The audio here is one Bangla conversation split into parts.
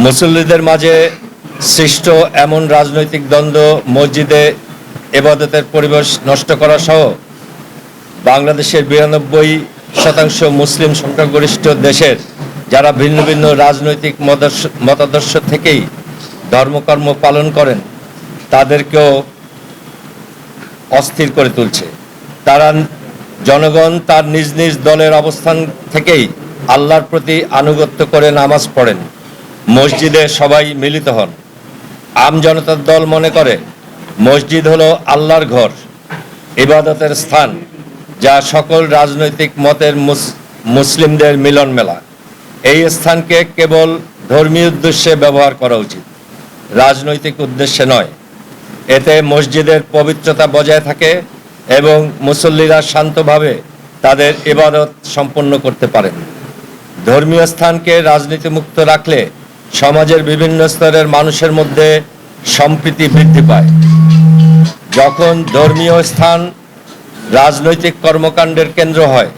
মুসল্লিদের মাঝে সৃষ্ট এমন রাজনৈতিক দ্বন্দ্ব, মসজিদে এবাদতের পরিবেশ নষ্ট করা সহ বাংলাদেশের বিরানব্বই শতাংশ মুসলিম সংখ্যাগরিষ্ঠ দেশের যারা ভিন্ন ভিন্ন রাজনৈতিক মতাদর্শ- থেকেই ধর্মকর্ম পালন করেন, তাদেরকেও অস্থির করে তুলছে। তারা জনগণ তার নিজ নিজ দলের অবস্থান থেকেই আল্লাহর প্রতি আনুগত্য করে নামাজ পড়েন। মসজিদে সবাই মিলিত হন। আম জনতার দল মনে করে, মসজিদ হলো আল্লাহর ঘর, ইবাদতের স্থান, যা সকল রাজনৈতিক মতের মুস- মুসলিমদের মিলন মেলা এই স্থানকে কেবল ধর্মীয় উদ্দেশ্যে ব্যবহার করা উচিত, রাজনৈতিক উদ্দেশ্যে নয়। এতে মসজিদের পবিত্রতা বজায় থাকে এবং মুসল্লিরা শান্তভাবে তাদের ইবাদত সম্পন্ন করতে পারেন। ধর্মীয় স্থানকে রাজনীতিমুক্ত রাখলে সমাজের বিভিন্ন স্তরের মানুষের মধ্যে সম্প্রীতি বৃদ্ধি পায়। যখন ধর্মীয় স্থান রাজনৈতিক কর্মকাণ্ডের কেন্দ্র হয়,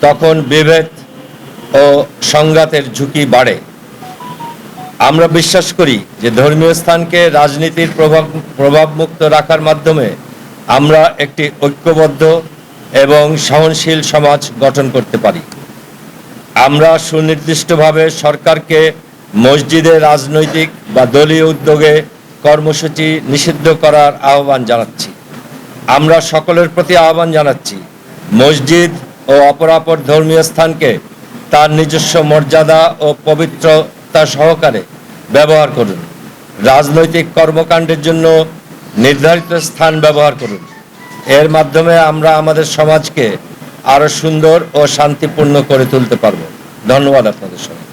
তখন বিভেদ ও সংঘাতের ঝুঁকি বাড়ে। আমরা বিশ্বাস করি যে ধর্মীয় স্থানকে রাজনীতির প্রভাব, প্রভাবমুক্ত রাখার মাধ্যমে আমরা একটি ঐক্যবদ্ধ এবং সহনশীল সমাজ গঠন করতে পারি। আমরা সুনির্দিষ্টভাবে সরকারকে মসজিদে রাজনৈতিক বা দলীয় উদ্যোগে কর্মসূচি নিষিদ্ধ করার আহ্বান জানাচ্ছি। আমরা সকলের প্রতি আহ্বান জানাচ্ছি, মসজিদ ও অপরাপর ধর্মীয় স্থানকে তার নিজস্ব মর্যাদা ও পবিত্রতা সহকারে ব্যবহার করুন। রাজনৈতিক কর্মকাণ্ডের জন্য নির্ধারিত স্থান ব্যবহার করুন। এর মাধ্যমে আমরা আমাদের সমাজকে আরও সুন্দর ও শান্তিপূর্ণ করে তুলতে পারব। ধন্যবাদ আপনাদের সবাই